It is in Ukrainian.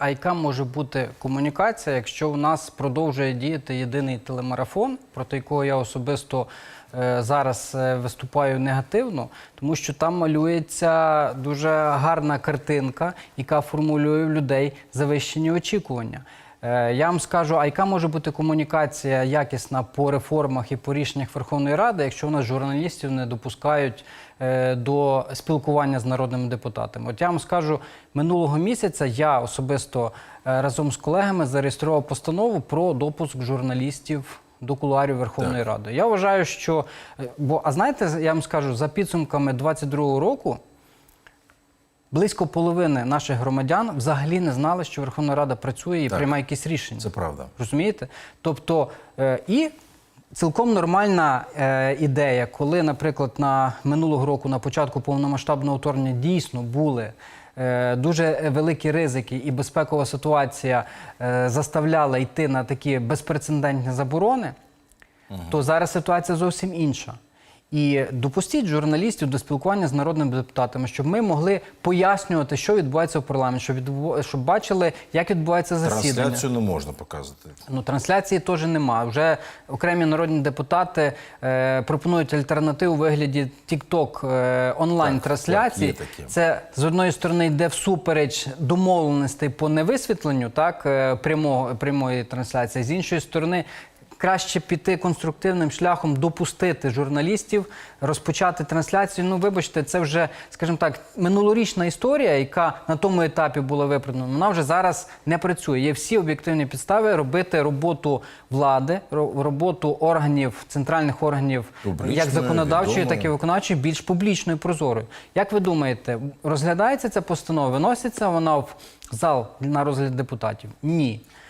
А яка може бути комунікація, якщо у нас продовжує діяти єдиний телемарафон, проти якого я особисто е, зараз е, виступаю негативно, тому що там малюється дуже гарна картинка, яка формулює в людей завищені очікування. Е, Я вам скажу, а яка може бути комунікація якісна по реформах і по рішеннях Верховної Ради, якщо у нас журналістів не допускають е, до спілкування з народними депутатами? От я вам скажу, минулого місяця я особисто е, разом з колегами зареєстрував постанову про допуск журналістів. До кулуарів Верховної Ради. Я вважаю, що бо а знаєте, я вам скажу за підсумками 22-го року близько половини наших громадян взагалі не знали, що Верховна Рада працює і Так. приймає якісь рішення. Це правда. Розумієте? Тобто, е, і цілком нормальна е, ідея, коли, наприклад, на минулого року, на початку повномасштабного вторгнення, дійсно були. е, Дуже великі ризики і безпекова ситуація е, заставляла йти на такі безпрецедентні заборони, то зараз ситуація зовсім інша. І допустіть журналістів до спілкування з народними депутатами, щоб ми могли пояснювати, що відбувається в парламенті, щоб, відбу- щоб бачили, як відбувається засідання. Трансляцію не можна показувати. Ну, трансляції теж немає. Вже окремі народні депутати е, пропонують альтернативу у вигляді TikTok е, онлайн-трансляцій. так, є таке. Це з одної сторони йде всупереч домовленостей по невисвітленню так, е, прямого, прямої трансляції, з іншої сторони. Краще піти конструктивним шляхом, допустити журналістів, розпочати трансляцію. Ну, вибачте, це вже, скажімо так, минулорічна історія, яка на тому етапі була виправдана. Вона вже зараз не працює. Є всі об'єктивні підстави робити роботу влади, ро- роботу органів, центральних органів, Публічною, як законодавчої, відомою. так і виконавчої, більш публічною, прозорою. Як ви думаєте, розглядається ця постанова? Виноситься вона в зал на розгляд депутатів? Ні.